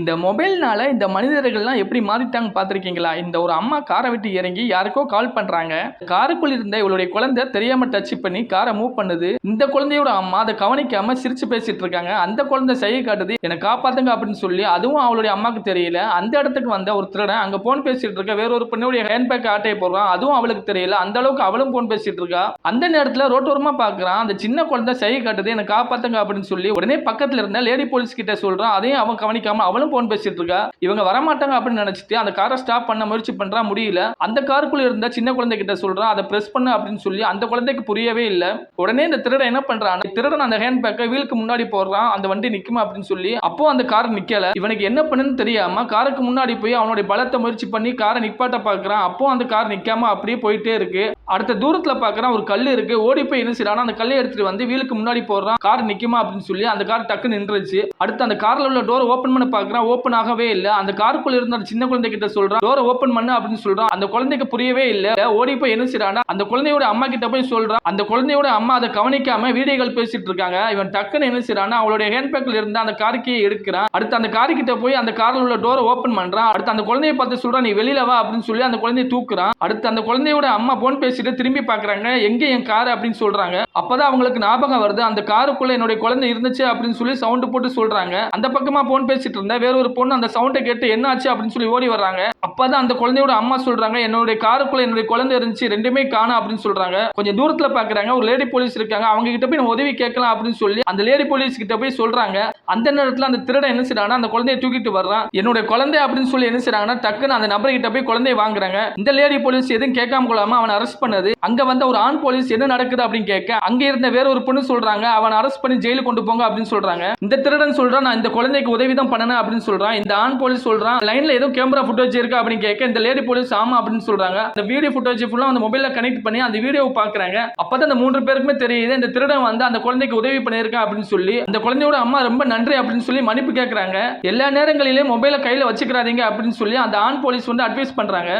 இந்த மொபைல்னால இந்த மனிதர்கள்லாம் எப்படி மாறிட்டாங்க பார்த்துருக்கீங்களா? இந்த ஒரு அம்மா காரை விட்டு இறங்கி யாருக்கோ கால் பண்ணுறாங்க காருக்குள் இருந்த இவளுடைய குழந்தை தெரியாமல் டச் பண்ணி காரை மூவ் பண்ணுது. இந்த குழந்தையோட அம்மா அதை கவனிக்காம சிரிச்சு பேசிட்டு இருக்காங்க. அந்த குழந்தை செய்ய காட்டுது என்னை காப்பாத்துங்க அப்படின்னு சொல்லி அதுவும் அவளுடைய அம்மாவுக்கு தெரியல. அந்த இடத்துக்கு வந்த ஒரு திருடன் அங்கே ஃபோன் பேசிட்டு இருக்க வேற ஒரு பெண்ணுடைய ஹேண்ட்பேக் ஆட்டையை போடுறான். அதுவும் அவளுக்கு தெரியல. அந்த அளவுக்கு அவளும் ஃபோன் பேசிட்டு இருக்கா. அந்த நேரத்தில் ரோட்டோரமாக பார்க்குறான் அந்த சின்ன குழந்தை செய்ய காட்டுது என்னை காப்பாத்துங்க அப்படின்னு சொல்லி உடனே பக்கத்தில் இருந்த லேடி போலீஸ் கிட்ட சொல்றான். அதையும் அவன் கவனிக்காம அவளும் போன் பேசிட்டு இருக்கா? இவங்க வரமாட்டாங்க அப்படின்னு நினைச்சிட்டு அந்த காரை ஸ்டாப் பண்ண முயற்சி பண்றா முடியல. அந்த காருக்குள்ள இருந்த சின்ன குழந்தை கிட்ட சொல்றான் அதை பிரஸ் பண்ணு அப்படின்னு சொல்லி அந்த குழந்தைக்கு புரியவே இல்லை. உடனே இந்த திருடன் என்ன பண்றான் திருடன் அந்த ஹேண்ட் பேக்கை வீலுக்கு முன்னாடி போடுறான் அந்த வண்டி நிக்குமா அப்படின்னு சொல்லி அப்போ அந்த கார் நிக்கல. இவனுக்கு என்ன பண்ணுன்னு தெரியாம காருக்கு முன்னாடி போய் அவனுடைய பலத்தை முயற்சி பண்ணி காரை நிப்பாட்ட பாக்குறான். அப்போ அந்த கார் நிக்காம அப்படியே போயிட்டே இருக்கு. அடுத்த தூரத்தில் பாக்குறான் ஒரு கல் இருக்கு. ஓடி போய் என்ன செய்யறான் அந்த கல்லை எடுத்துட்டு வந்து வீலுக்கு முன்னாடி போடுறான். கார் நிக்குமா அப்படின்னு சொல்லி அந்த கார் டக்கு நின்றுச்சு. அடுத்து அந்த கார்ல உள்ள டோர் ஓப்பன் பண்ண பாக்குறான். ஓப்பன் ஆகவே இல்லை. அந்த காருக்குள்ள இருந்த அந்த சின்ன குழந்தை கிட்ட சொல்றான். டோரை ஓப்பன் பண்ணு அப்படின்னு சொல்றான். அந்த குழந்தைக்கு புரியவே இல்லை. ஓடி போய் என்ன செய்யறான் அந்த குழந்தையோட அம்மா கிட்ட போய் சொல்றான். அந்த குழந்தையோட அம்மா அதை கவனிக்காம வீடியோகள் பேசிட்டு இருக்காங்க. இவன் டக்குன்னு என்ன செய்யறான் அவளுடைய ஹேண்ட்பேக்கில் இருந்த அந்த காருக்கே எடுக்கிறான். அடுத்து அந்த காரு கிட்ட போய் அந்த கார்ல உள்ள டோரை ஓப்பன் பண்றான். அடுத்து அந்த குழந்தைய பார்த்து சொல்றான் நீ வெளியில வா அப்படின்னு சொல்லி அந்த குழந்தைய தூக்குறான். அடுத்து அந்த குழந்தையோட அம்மா போன் பேசிட்டு திரும்பி பாக்குறாங்க எங்க என் கார் அப்படின்னு சொல்றாங்க. அப்போதான் அவங்களுக்கு ஞாபகம் வருது. அந்த காருக்குள்ள என்னுடைய குழந்தை இருந்துச்சு அப்படின்னு சொல்லி சவுண்ட் போட்டு சொல்றாங்க. அந்த பக்கமா போன் பேசிட்டு இருந்தேன். வேற ஒரு பொண்ணு அந்த சவுண்டை கேட்டு என்ன ஆச்சு அப்படின்னு சொல்லி ஓடி வர்றாங்க. அப்பதான் அந்த குழந்தையோட அம்மா சொல்றாங்க என்னுடைய காருக்குள்ள என்னுடைய குழந்தை இருந்துச்சு. ரெண்டுமே காணும் அப்படின்னு சொல்றாங்க. கொஞ்சம் தூரத்துல பாக்குறாங்க. ஒரு லேடி போலீஸ் இருக்காங்க. அவங்க கிட்ட போய் உதவி கேட்கலாம் அப்படின்னு சொல்லி அந்த லேடி போலீஸ் கிட்ட போய் சொல்றாங்க. அந்த நேரத்தில் அந்த திருடன் என்ன செய்றாங்கன்னா அந்த குழந்தைய தூக்கிட்டு வர்றான். என்னுடைய குழந்தை அப்படின்னு சொல்லி என்ன செய்யறாங்கன்னா டக்குன்னு அந்த நபர்கிட்ட போய் குழந்தைய வாங்குறாங்க. இந்த லேடி போலீஸ் எதுவும் கேட்காம கொள்ளாம அவனை அரெஸ்ட் பண்ணது. அங்க வந்த ஒரு ஆண் போலீஸ் என்ன நடக்குது அப்படின்னு கேட்க அங்க இருந்த வேற ஒரு பொண்ணு சொல்றாங்க அவன் அரெஸ்ட் பண்ணி ஜெயிலுக்கு கொண்டு போங்க அப்படின்னு சொல்றாங்க. இந்த திருடன் சொல்றான் நான் இந்த குழந்தைக்கு உதவி தான் பண்ணணும் அப்படின்னு சொல்றான். இந்த ஆண் போலீஸ் சொல்றான் லைன்ல ஏதோ கேமரா ஃபுட்டேஜ் இருக்கு அப்படின்னு கேட்க இந்த லேடி போலீஸ் ஆமா அப்படின்னு சொல்றாங்க. அந்த வீடியோ ஃபுட்டேஜ் ஃபுல்லா அந்த மொபைல்ல கனெக்ட் பண்ணி அந்த வீடியோவை பாக்குறாங்க அப்பதான் அந்த மூன்று பேருக்குமே தெரியுது இந்த திருடன் வந்து அந்த குழந்தைக்கு உதவி பண்ணியிருக்கான் அப்படின்னு சொல்லி அந்த குழந்தையோட அம்மா ரொம்ப நன்றி அப்படின்னு சொல்லி மன்னிப்பு கேட்கறாங்க. எல்லா நேரங்களிலும் மொபைலை கையில வச்சுக்கிறாதீங்க அப்படின்னு சொல்லி அந்த ஆண் போலீஸ் வந்து அட்வைஸ் பண்றாங்க.